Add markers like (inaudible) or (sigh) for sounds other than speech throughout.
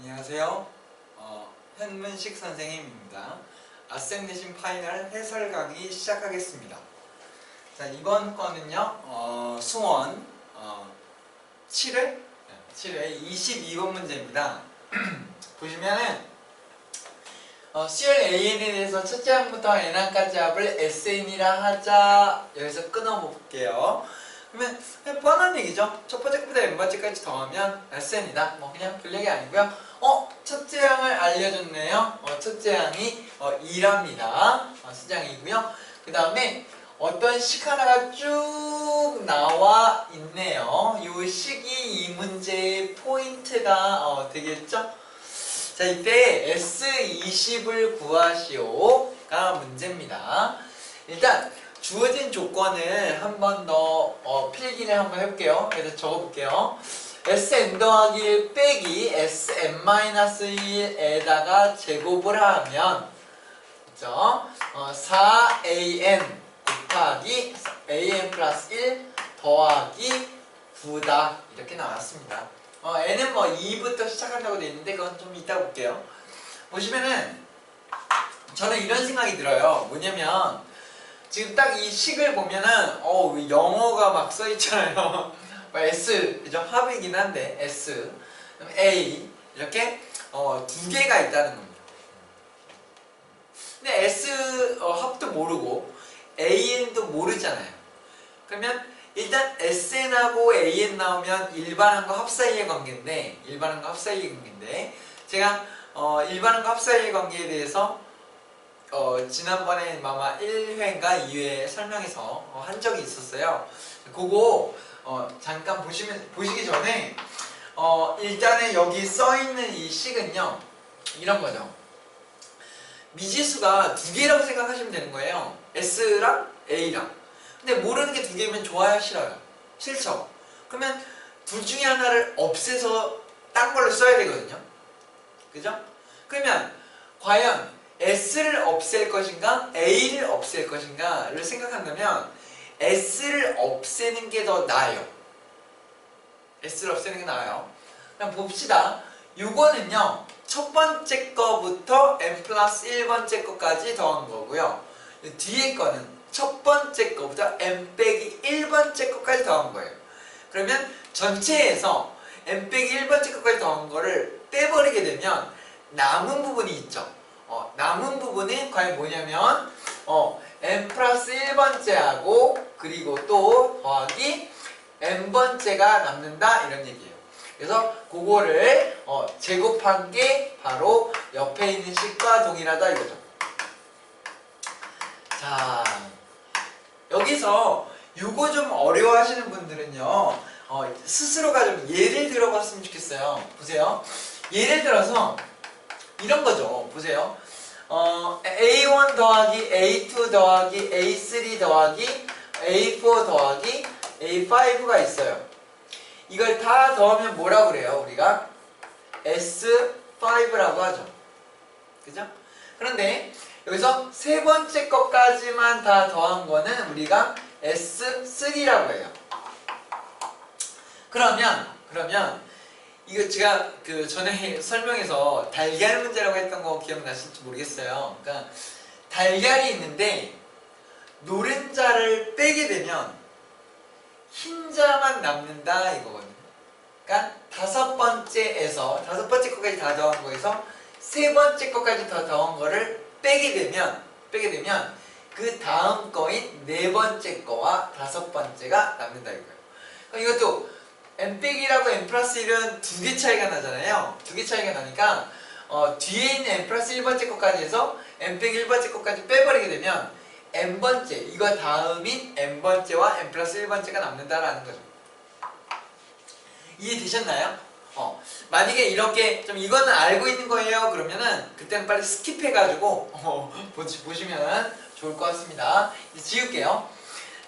안녕하세요. 어, 현문식 선생님입니다. 아셈 내신 파이널 해설 강의 시작하겠습니다. 자, 이번 거는요, 어, 수원 어, 7회? 7회 22번 문제입니다. (clears throat) 보시면은 어, CLAN에 대해서 첫째 항부터 N항까지 합을 SN이라 하자 여기서 끊어볼게요. 그러면 뻔한 얘기죠. 첫 번째 것부터 n번째까지 더하면 SN이다. 뭐 그냥 별 얘기 아니고요. 어, 첫째 항을 알려줬네요. 어, 첫째 항이 어, 2랍니다. 어, 수장이고요. 그 다음에 어떤 식 하나가 쭉 나와 있네요. 이 식이 이 문제의 포인트가 어, 되겠죠? 자, 이때 S20을 구하시오가 문제입니다. 일단 주어진 조건을 한 번 더 어, 필기를 한번 해볼게요. 그래서 적어볼게요. Sn 더하기 1 빼기 Sn-1에다가 제곱을 하면 그죠? 어, 4an 곱하기 an 플러스 1 더하기 9다 이렇게 나왔습니다. 어, n은 뭐 2부터 시작한다고 되어 있는데 그건 좀 이따 볼게요. 보시면은 저는 이런 생각이 들어요. 뭐냐면 지금 딱 이 식을 보면은 어 영어가 막 써 있잖아요. (laughs) S 그죠? 합이긴 한데 S A 이렇게 어, 두 개가 있다는 겁니다. 근데 S 어, 합도 모르고 AN도 모르잖아요. 그러면 일단 SN하고 AN 나오면 일반항과 합 사이의 관계인데 일반항과 합 사이의 관계인데 제가 어, 일반항과 합 사이의 관계에 대해서 어, 지난번에 아마 1회인가 2회 설명해서 어, 한 적이 있었어요. 그거 어, 잠깐 보시면 보시기 전에 어, 일단은 여기 써 있는 이 식은요 이런 거죠. 미지수가 두 개라고 생각하시면 되는 거예요. S랑 A랑. 근데 모르는 게 두 개면 좋아요, 싫어요? 싫죠. 그러면 둘 중에 하나를 없애서 딴 걸로 써야 되거든요. 그죠? 그러면 과연 S를 없앨 것인가 A를 없앨 것인가를 생각한다면 S를 없애는 게 더 나아요. S를 없애는 게 나아요. 그럼 봅시다. 요거는요. 첫 번째 거부터 n 플러스 1번째 거까지 더한 거고요. 이 뒤에 거는 첫 번째 거부터 n 빼기 1번째 거까지 더한 거예요. 그러면 전체에서 n 빼기 1번째 거까지 더한 거를 빼버리게 되면 남은 부분이 있죠. 어, 남은 부분은 과연 뭐냐면 어, n 플러스 1번째하고 그리고 또 더하기 n번째가 남는다 이런 얘기예요. 그래서 그거를 어, 제곱한 게 바로 옆에 있는 식과 동일하다 이거죠. 자 여기서 이거 좀 어려워하시는 분들은요 어, 스스로가 좀 예를 들어봤으면 좋겠어요. 보세요. 예를 들어서 이런 거죠. 보세요. 어, A1 더하기 A2 더하기 A3 더하기 A4 더하기 A5가 있어요. 이걸 다 더하면 뭐라고 그래요? 우리가 S5라고 하죠. 그죠? 그런데 여기서 세 번째 것까지만 다 더한 거는 우리가 S3라고 해요. 그러면 그러면 이거 제가 그 전에 설명해서 달걀 문제라고 했던 거 기억나실지 모르겠어요. 그러니까 달걀이 있는데 노른자를 빼게 되면 흰자만 남는다 이거거든요. 그러니까 다섯 번째에서 다섯 번째 거까지 다 더한 거에서 세 번째 거까지 더 더한 거를 빼게 되면 빼게 되면 그 다음 거인 네 번째 거와 다섯 번째가 남는다 이거예요. 그러니까 이것도 n 빼기라고 n 플러스 1은 두 개 차이가 나잖아요. 두 개 차이가 나니까 어, 뒤에 있는 n 플러스 1번째 것까지 해서 n 빼기 1번째 것까지 빼버리게 되면 n번째 이거 다음인 n번째와 n 플러스 1번째가 남는다라는 거죠. 이해되셨나요? 어, 만약에 이렇게 좀 이거는 알고 있는 거예요 그러면은 그때는 빨리 스킵해가지고 어, 보시, 보시면 좋을 것 같습니다. 이제 지울게요.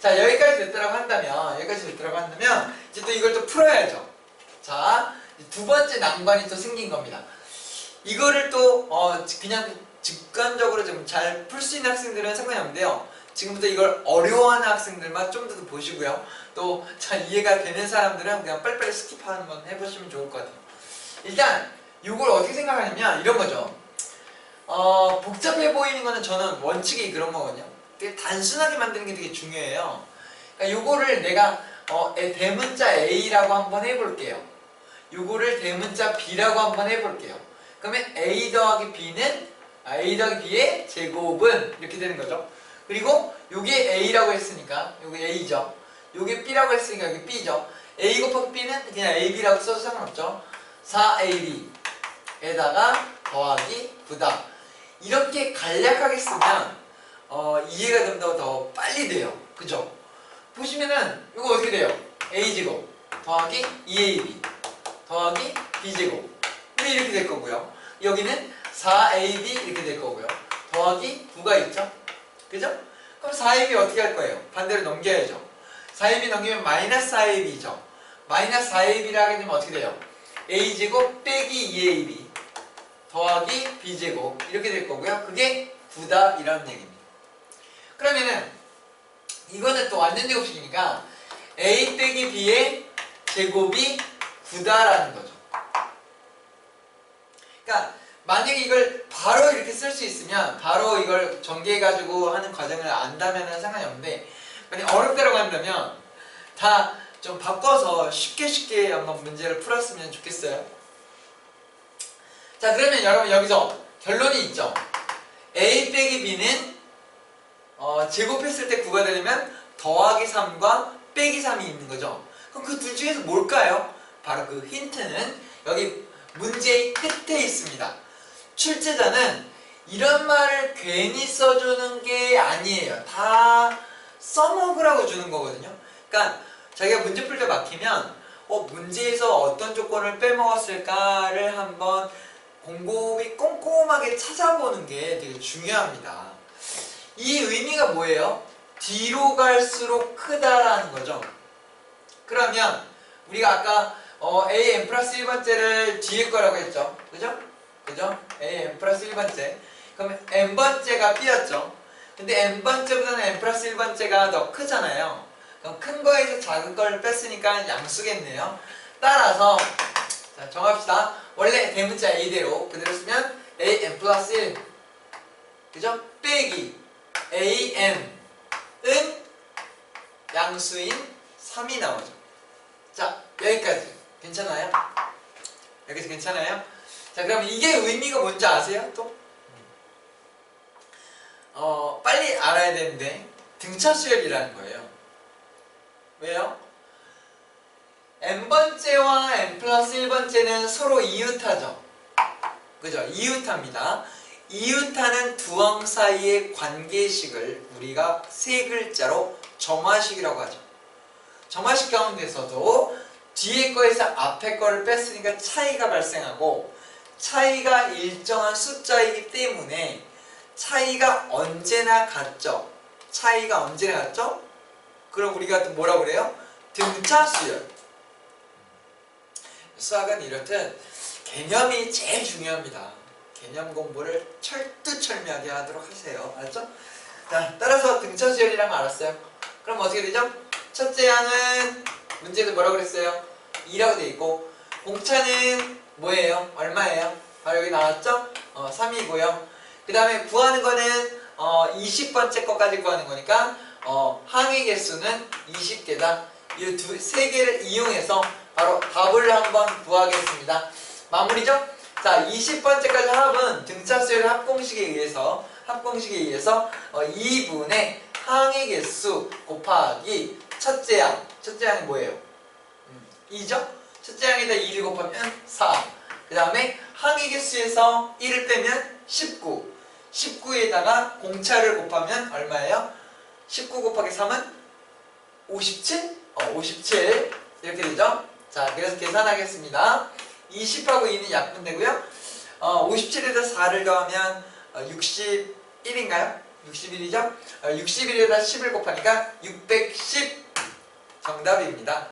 자 여기까지 됐다고 한다면 여기까지 됐다고 한다면 이제 또 이걸 또 풀어야죠. 자 두 번째 난관이 또 생긴 겁니다. 이거를 또 어, 그냥 직관적으로 좀 잘 풀 수 있는 학생들은 상관이 없는데요. 지금부터 이걸 어려워하는 학생들만 좀 더 보시고요. 또 잘 이해가 되는 사람들은 그냥 빨리빨리 스킵하는 건 해보시면 좋을 것 같아요. 일단 이걸 어떻게 생각하냐면 이런 거죠. 어, 복잡해 보이는 거는 저는 원칙이 그런 거거든요. 되게 단순하게 만드는 게 되게 중요해요. 그러니까 요거를 내가 어, 에- 대문자 A라고 한번 해볼게요. 요거를 대문자 B라고 한번 해볼게요. 그러면 A 더하기 B는 아, A 더하기 B의 제곱은 이렇게 되는 거죠. 그리고 요게 A라고 했으니까 요게 A죠. 요게 B라고 했으니까 여기 B죠. A 곱하기 B는 그냥 AB라고 써도 상관없죠. 4AB에다가 더하기 9다. 이렇게 간략하게 쓰면 어, 이해가 좀더더 빨리 돼요. 그죠? 보시면은 이거 어떻게 돼요? A제곱 더하기 2AB 더하기 B제곱 근데 이렇게 될 거고요. 여기는 4AB 이렇게 될 거고요. 더하기 9가 있죠? 그죠? 그럼 4AB 어떻게 할 거예요? 반대로 넘겨야죠. 4AB 넘기면 마이너스 4AB죠. 마이너스 4AB를 하게 되면 어떻게 돼요? A제곱 빼기 2AB 더하기 B제곱 이렇게 될 거고요. 그게 9다 이런 얘기입니다. 그러면은 이거는 또 완전 제곱식이니까 A 빼기 B의 제곱이 9다라는 거죠. 그러니까 만약에 이걸 바로 이렇게 쓸 수 있으면 바로 이걸 전개해가지고 하는 과정을 안다면 상관이 없는데 만약 어렵다고 한다면 다 좀 바꿔서 쉽게 쉽게 한번 문제를 풀었으면 좋겠어요. 자 그러면 여러분 여기서 결론이 있죠. A 빼기 B는 어, 제곱했을 때 9가 되려면 더하기 3과 빼기 3이 있는 거죠. 그럼 그 둘 중에서 뭘까요? 바로 그 힌트는 여기 문제의 끝에 있습니다. 출제자는 이런 말을 괜히 써주는 게 아니에요. 다 써먹으라고 주는 거거든요. 그러니까 자기가 문제 풀 때 막히면 어, 문제에서 어떤 조건을 빼먹었을까를 한번 곰곰이 꼼꼼하게 찾아보는 게 되게 중요합니다. 이 의미가 뭐예요? 뒤로 갈수록 크다라는 거죠. 그러면 우리가 아까 어, a n 플러스 1번째를 뒤에 거라고 했죠. 그죠? 그죠? a n 플러스 1번째. 그러면 n번째가 b였죠. 근데 n번째보다는 n 플러스 1번째가 더 크잖아요. 그럼 큰 거에서 작은 걸 뺐으니까 양수겠네요. 따라서 자, 정합시다. 원래 대문자 a대로 그대로 쓰면 a n 플러스 1 그죠? 빼기 a n 은 양수인 3이 나오죠. 자 여기까지 괜찮아요? 여기서 괜찮아요? 자 그럼 이게 의미가 뭔지 아세요? 또? 어 빨리 알아야 되는데 등차 수열이라는 거예요. 왜요? n번째와 n 플러스 1번째는 서로 이웃하죠. 그죠? 이웃합니다. 이웃하는 두항 사이의 관계식을 우리가 세 글자로 점화식이라고 하죠. 점화식 가운데서도 뒤에 거에서 앞에 거를 뺐으니까 차이가 발생하고 차이가 일정한 숫자이기 때문에 차이가 언제나 같죠. 차이가 언제나 같죠? 그럼 우리가 또 뭐라고 그래요? 등차 수열. 수학은 이렇듯 개념이 제일 중요합니다. 개념 공부를 철두철미하게 하도록 하세요. 알았죠? 자, 따라서 등차 수열이란 거 알았어요. 그럼 어떻게 되죠? 첫째 항은 문제도 뭐라고 그랬어요? 2라고 돼 있고 공차는 뭐예요? 얼마예요? 바로 여기 나왔죠? 어, 3이고요. 그 다음에 구하는 거는 어, 20번째 거까지 구하는 거니까 어, 항의 개수는 20개다. 이 두 세 개를 이용해서 바로 답을 한번 구하겠습니다. 마무리죠? 자, 20번째까지 합은 등차수열 합공식에 의해서 합공식에 의해서 어, 2분의 항의 개수 곱하기 첫째 항. 첫째 항이 뭐예요? 음, 2죠? 첫째 항에다 2를 곱하면 4. 그 다음에 항의 개수에서 1을 빼면 19. 19에다가 공차를 곱하면 얼마예요? 19 곱하기 3은 57? 어, 57 이렇게 되죠? 자, 그래서 계산하겠습니다. 20하고 2는 약분되고요. 어, 57에다 4를 더하면 어, 61인가요? 61이죠? 어, 61에다 10을 곱하니까 610 정답입니다.